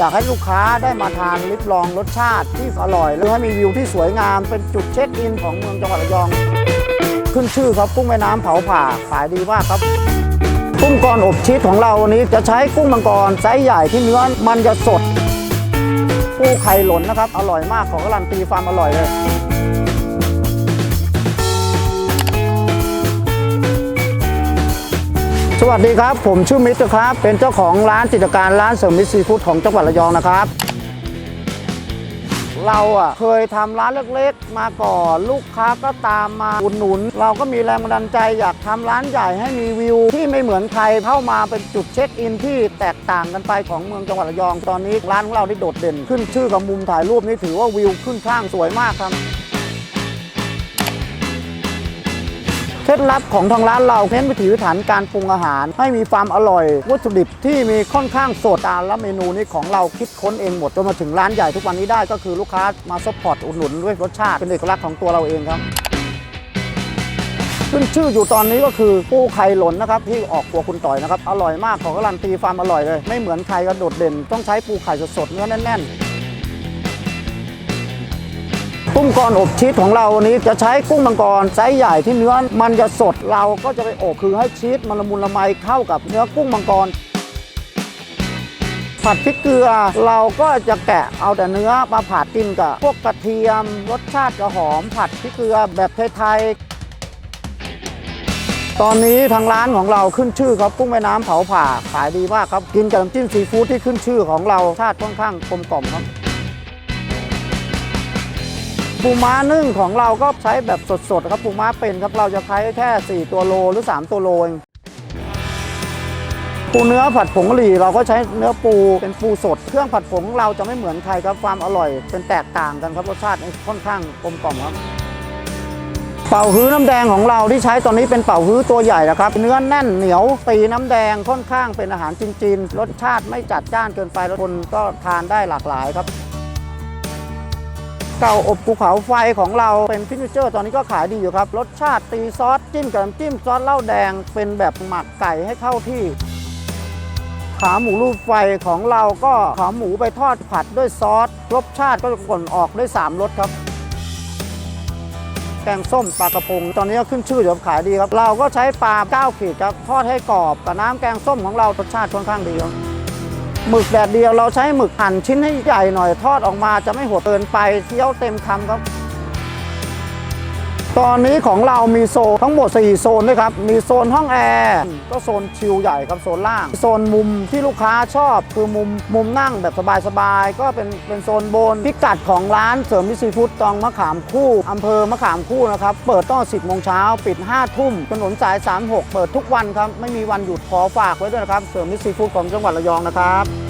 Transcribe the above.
อยากให้ลูกค้าได้มาทานลิบลองรสชาติที่อร่อย แล้วให้มีวิวที่สวยงาม เป็นจุดเช็คอินของเมืองจังหวัดระยอง ขึ้นชื่อครับกุ้งแม่น้ำเผาผ่าขายดีมากครับ กุ้งกรอบชีสของเราวันนี้จะใช้กุ้งมังกรไซส์ใหญ่ที่เนื้อมันจะสดปูไข่หล่นนะครับ อร่อยมากของการันตีความอร่อยเลย วัสดีครับ ผมชื่อมิตรครับ เป็นเจ้าของร้านกิจการร้านเสริมมิตรซีฟู้ดของจังหวัดระยองนะครับ เราอะเคยทำร้านเล็กๆ มาก่อนลูกค้าก็ตามมาอุดหนุน เราก็มีแรงบันดาลใจอยากทำร้านใหญ่ให้มีวิว ที่ไม่เหมือนใครเข้ามาเป็นจุดเช็คอินที่แตกต่างกันไปของเมืองจังหวัดระยองตอนนี้ร้านของเราได้โดดเด่น ขึ้นชื่อกับมุมถ่ายรูปนี่ถือว่าวิวขึ้นข้างสวยมากครับ เคล็ดลับของทางร้านเราเน้นวิถีพิถันการปรุงอาหาร ให้มีความอร่อย วัตถุดิบที่มีค่อนข้างสดตาและเมนูนี้ของเราคิดค้นเองหมดจนมาถึงร้านใหญ่ทุกวันนี้ได้ก็คือลูกค้ามาซัพพอร์ตอุดหนุนด้วยรสชาติเป็นเอกลักษณ์ของตัวเราเองครับขึ้นชื่ออยู่ตอนนี้ก็คือปูไข่หล่นนะครับที่ออกครัวคุณต่อยนะครับอร่อยมากขอการันตีความอร่อยเลย ไม่เหมือนใครก็โดดเด่น ต้องใช้ปูไข่สดๆเนื้อแน่นๆ กุ้งกรอบชีสของเราวันนี้จะใช้กุ้งมังกรไซส์ใหญ่ที่เนื้อมันจะสดเราก็จะไปอบคือให้ชีสมันละมุนละไมเข้ากับเนื้อกุ้งมังกรผัดพริกเกลือเราก็จะแกะเอาแต่เนื้อมาผัดกินกับพวกกระเทียมรสชาติจะหอมผัดพริกเกลือแบบไทยๆตอนนี้ทางร้านของเราขึ้นชื่อครับกุ้งแม่น้ำเผาผ่าขายดีมากครับ กินกับน้ำจิ้มซีฟู้ดที่ขึ้นชื่อของเราชาติค่อนข้างกลมกล่อมครับ ปูม้านึ่งของเราก็ใช้แบบสดๆครับปูม้าเป็นครับเราจะใช้แค่ 4 ตัวโลหรือ 3 ตัวโลเองปูเนื้อผัดผงกะหรี่เราก็ใช้เนื้อปูเป็นปูสด เครื่องผัดผงเราจะไม่เหมือนใครครับความอร่อยเป็นแตกต่างกันครับรสชาติค่อนข้างกลมกล่อมครับ เป่าฮื้อน้ำแดงของเราที่ใช้ตอนนี้เป็นเป่าฮื้อตัวใหญ่นะครับ เนื้อแน่นเหนียวตีน้ำแดงค่อนข้างเป็นอาหารจีนๆรสชาติไม่จัดจ้านเกินไปแล้วคนก็ทานได้หลากหลายครับ เก่าอบภูเขาไฟของเราเป็นฟินิเจอร์ตอนนี้ก็ขายดีอยู่ครับ รสชาติตีซอสจิ้มกับน้ำจิ้มซอสเหล้าแดง เป็นแบบหมักไก่ให้เข้าที่ ขาหมูรูปไฟของเราก็ขาหมูไปทอดผัดด้วยซอสรสชาติก็จะก่นออกด้วย 3รสครับ แกงส้มปลากระพง ตอนนี้ก็ขึ้นชื่อเดี๋ยวขายดีครับ เราก็ใช้ปลา9ขีดครับทอดให้กรอบกับน้ำแกงส้มของเรารสชาติค่อนข้างดีครับ หมึกแดดเดียวเราใช้หมึกหั่นชิ้นให้ใหญ่หน่อยทอดออกมาจะไม่หดเกินไปเคี้ยวเต็มคำครับ ตอนนี้ของเรามีโซนทั้งหมด 4 โซนด้วยครับ มีโซนห้องแอร์ก็โซนชิลใหญ่ครับโซนล่าง โซนมุมที่ลูกค้าชอบ คือมุมมุมนั่งแบบสบายๆ ก็เป็นเป็นโซนบน พิกัดของร้านเสริมมิตรซีฟู้ดตองมะขามคู่อำเภอมะขามคู่นะครับ เปิดตั้ง10โมงเช้าปิด 5 ทุ่มถนนสาย 36 เปิดทุกวันครับ ไม่มีวันหยุดขอฝากไว้ด้วยนะครับ เสริมมิตรซีฟู้ดของจังหวัดระยองนะครับ